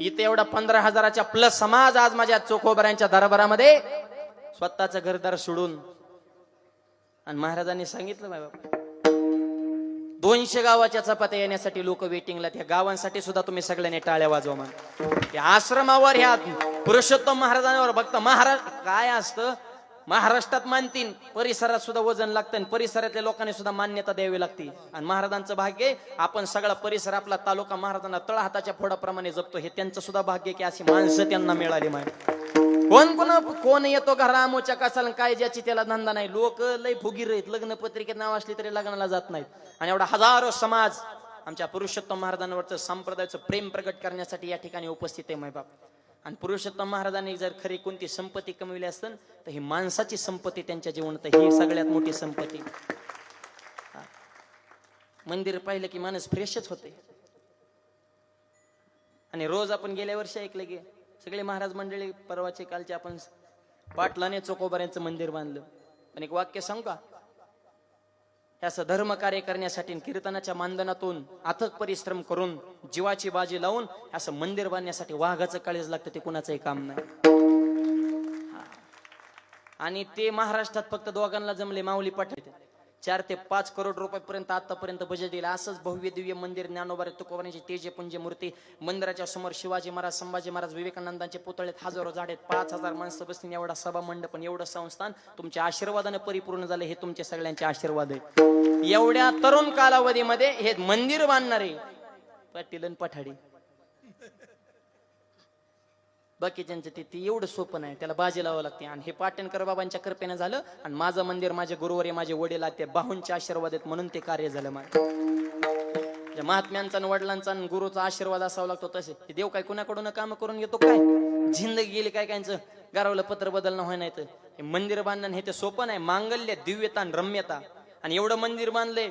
इथे एवढा पंधरा हजाराच्या प्लस समाज आज माझ्या चोखोबऱ्यांच्या दरबारामध्ये स्वतःचं घरदार सोडून आणि महाराजांनी सांगितलं बाय बाबा दोनशे गावाच्या चपात्या येण्यासाठी लोक वेटिंगला त्या गावांसाठी सुद्धा तुम्ही सगळ्यांनी टाळ्या वाजवा म्हण आश्रमावर ह्या पुरुषोत्तम महाराजांवर भक्त महाराज काय असतं? महाराष्ट्रात मानतील परिसरात सुद्धा वजन लागतं आणि परिसरातल्या लोकांनी सुद्धा मान्यता द्यावी लागते. आणि महाराजांचं भाग्य आपण सगळा परिसर आपला तालुका महाराजांना तळहाताच्या फोडाप्रमाणे जपतो. हे त्यांचं सुद्धा भाग्य की अशी माणसं त्यांना मिळाली माहिती कोण कोण कोण येतो घरा आमोच्या कसाला काय ज्याची त्याला धंदा नाही. लोक लय फुगीर आहेत. लग्न पत्रिकेत नाव असली तरी लग्नाला जात नाहीत. आणि एवढा हजारो समाज आमच्या पुरुषोत्तम महाराजांवरचं संप्रदायाचं प्रेम प्रकट करण्यासाठी या ठिकाणी उपस्थित आहे मायबाप आणि पुरुषोत्तम महाराजांनी जर खरी कोणती संपत्ती कमविली असतं तर ही माणसाची संपत्ती त्यांच्या जीवनात ही सगळ्यात मोठी संपत्ती. मंदिर पाहिलं की माणूस फ्रेशच होते आणि रोज आपण गेल्या वर्षी ऐकलं की सगळे महाराज मंडळी परवाचे कालचे आपण पाटलाने चोकोबाऱ्यांचं मंदिर बांधलं. पण एक वाक्य सांगू का? हे धर्म कार्य करण्यासाठी कीर्तनाच्या मानधनातून अथक परिश्रम करून जीवाची बाजी लावून असं मंदिर बांधण्यासाठी वाघाचं काळीज लागतं ते कुणाचंही काम नाही. आणि ते महाराष्ट्रात फक्त दोघांना जमले माऊली पाठवते चार ते पाच करोड रुपयापर्यंत आतापर्यंत बजेट दिला असंच भव्य दिव्य मंदिर ज्ञानोबारे तुकोबारांची तेजे पुंज मूर्ती मंदिराच्या समोर शिवाजी महाराज संभाजी महाराज विवेकानंदांचे पुतळेत हजारो झाडेत पाच हजार माणसं बसतील. एवढा सभा मंडप पण एवढं संस्थान तुमच्या आशीर्वादाने परिपूर्ण झालं. हे तुमचे सगळ्यांचे आशीर्वाद आहे एवढ्या तरुण कालावधीमध्ये हे मंदिर बांधणारे पाटील पठाडी बाकीच्यांचं ते ते एवढं सोपं नाही. त्याला बाजी लावावं लागते. आणि हे पाटणकर बाबांच्या कृपेनं झालं आणि माझं मंदिर माझे गुरुवारी माझे वडील आहेत, ते बाहूंचे आशीर्वाद आहेत म्हणून ते कार्य झालं माझं. महात्म्यांचा आणि वडिलांचा आणि गुरुचा आशीर्वाद असावा लागतो तसे. देव काय कुणाकडून काम करून घेतो काय? जिंदगी गेली काय कायचं? गारवलं पत्र बदलणं होय नाही तर हे मंदिर बांधणं हे ते सोपं नाही. मांगल्य दिव्यता आणि रम्यता. आणि एवढं मंदिर बांधलंय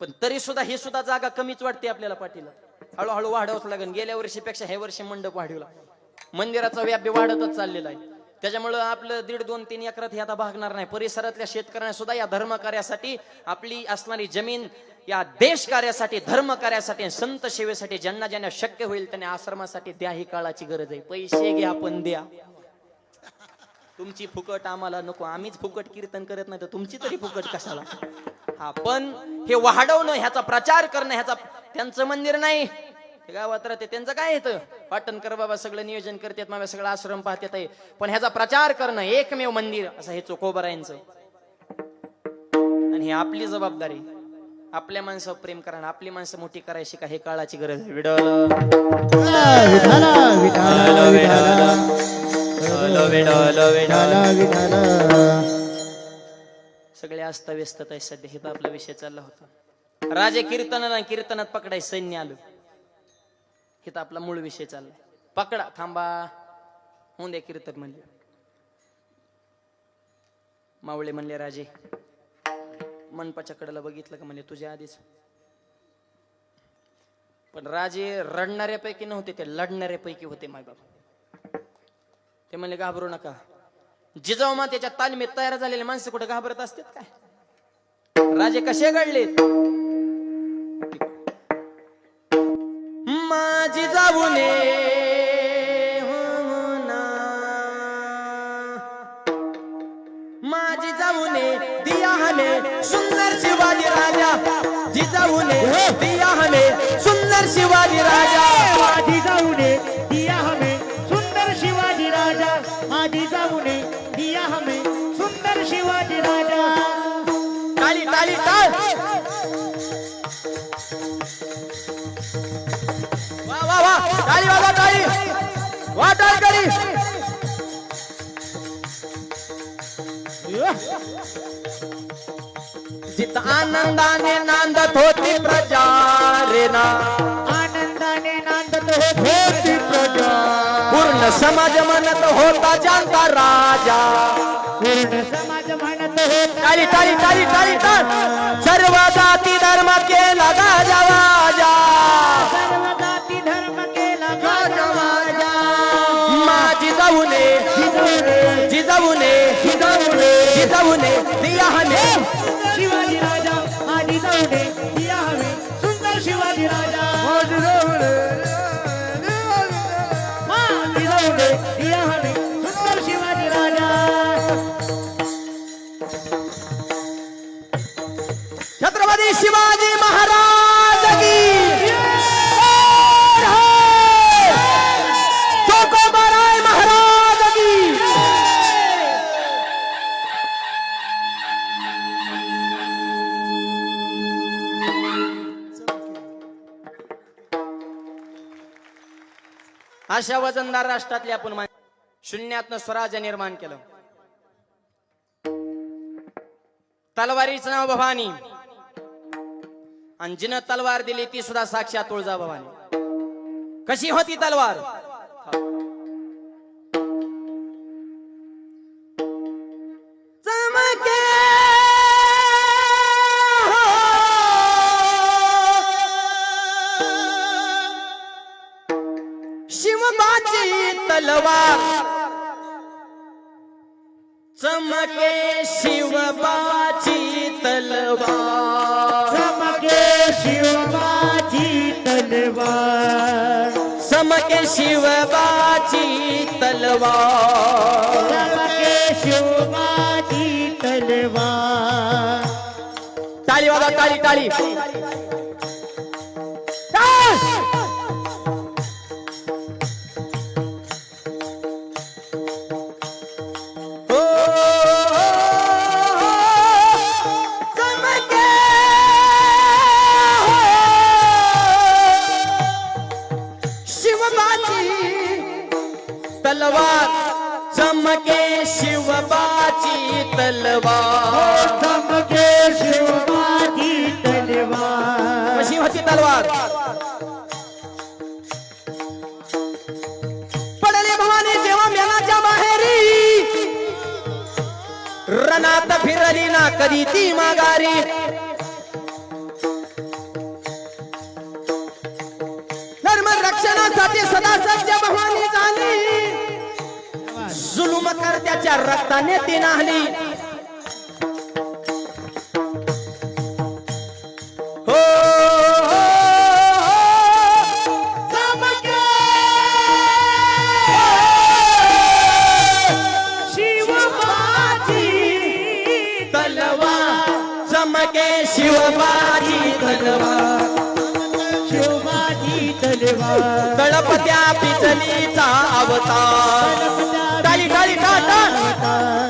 पण तरी सुद्धा हे सुद्धा जागा कमीच वाटते आपल्याला पाठीला. हळूहळू वाढवच लागेल. गेल्या वर्षीपेक्षा हे वर्षी मंडप वाढवला. मंदिराचा व्याप्य वाढतच चाललेला आहे. त्याच्यामुळं आपलं दीड दोन तीन एकरात हे आता भागणार नाही. परिसरातल्या शेतकऱ्यांना सुद्धा या धर्म कार्यासाठी आपली असणारी जमीन या देश कार्यासाठी धर्म कार्यासाठी संत सेवेसाठी ज्यांना ज्यांना शक्य होईल त्यांनी आश्रमासाठी द्या ही काळाची गरज आहे. पैसे घ्या पण द्या. तुमची फुकट आम्हाला नको. आम्हीच फुकट कीर्तन करत नाही तर तुमची तरी फुकट कशाला? हा पण हे वाढवणं ह्याचा प्रचार करणं ह्याचा त्यांचं मंदिर नाही. हे गावात राहते त्यांचं काय येतं पाटणकर बाबा सगळं नियोजन करतात माझ्या सगळं आश्रम पाहतात आहे. पण ह्याचा प्रचार करणं एकमेव मंदिर असं हे चोखोबरायांचं. आणि ही आपली जबाबदारी. आपल्या माणसावर प्रेम करणं आपली माणसं मोठी करायची का हे काळाची गरज आहे. विडल सगळे अस्ताव्यस्तता आहे सध्या हे तर आपला विषय चालला होता. राजे कीर्तनाला कीर्तनात पकडाय सैन्य आलं. तर आपला मूळ विषय चाललाय पकडा थांबा. होऊन द्या कीर्तन म्हणले. मावळे म्हणले राजे मनपाच्या कडेला बघितलं का म्हणले तुझ्या आधीच? पण राजे रडणाऱ्यापैकी नव्हते ते लढणाऱ्यापैकी होते माय ते म्हणले घाबरू नका. जिजाऊ मातेच्या तालमीत तयार झालेले माणसं कुठे घाबरत असतात काय? राजे कसे घडले जाऊने माझी जाऊने दिया हमें सुंदर शिवाजी राजा। जिजाऊने दिया हमें सुंदर शिवाजी राजा। आधी जाऊने दिया हमें सुंदर शिवाजी राजा। आधी जाऊने दिया हमें सुंदर शिवाजी राजा। टाळी टाळी टाळ टाळी वाजवा टाळी वा टाळी करी जित आनंदाने नांदत होती प्रजा रे ना. आनंदाने नांदत होती प्रजा. पूर्ण समाज म्हणत होता जानता राजा. पूर्ण समाज म्हणत होता टाळी टाळी टाळी टाळी टाळ सर्व जाती धर्म केला गाजा जाऊने दिया हवे. शिवाजी राजा आधी जाऊने दिया हवे. सुंदर शिवाजी राजा. आधी जाऊने आधी जाऊने दिया हवे. सुंदर शिवाजी राजा. छत्रपती शिवाजी अशा वजनदार राष्ट्रातले आपण मान- शून्यातनं स्वराज्य निर्माण केलं. तलवारीचं नाव भवानी. आणि जिनं तलवार दिली ती सुद्धा साक्षात तुळजा भवानी कशी होती तलवार? तलवार चमके शिवबाची तलवार चमके शिवबाची तलवार चमके शिवबाची तलवार चमके शिवबाची तलवार टाळी बाबा टाळी टाळी. शिवबाची तलवार. चमके शिवबाची तलवार. होती तलवार. पडले भवानी जेव्हा मेनाच्या बाहेरी. रणात फिरली ना कधी ती माघारी. धर्म रक्षणासाठी सदा सज्ज भवानी झाली. जुलुम करत्याच्या रक्ताने ती नाहली. तलवार तळपत्या पिचलीचा अवतार. टाळी टाळी टाटा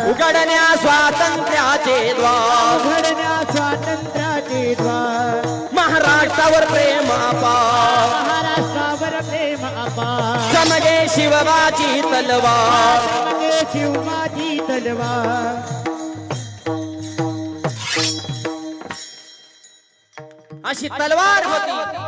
उघडण्या स्वातंत्र्याचे द्वार. घडण्या स्वातंत्र्याचे द्वार. महाराष्ट्रावर प्रेम अपार. महाराष्ट्रावर प्रेम अपार. चमके शिवबाची तलवार. चमके शिवबाची तलवार. अशी तलवार होती.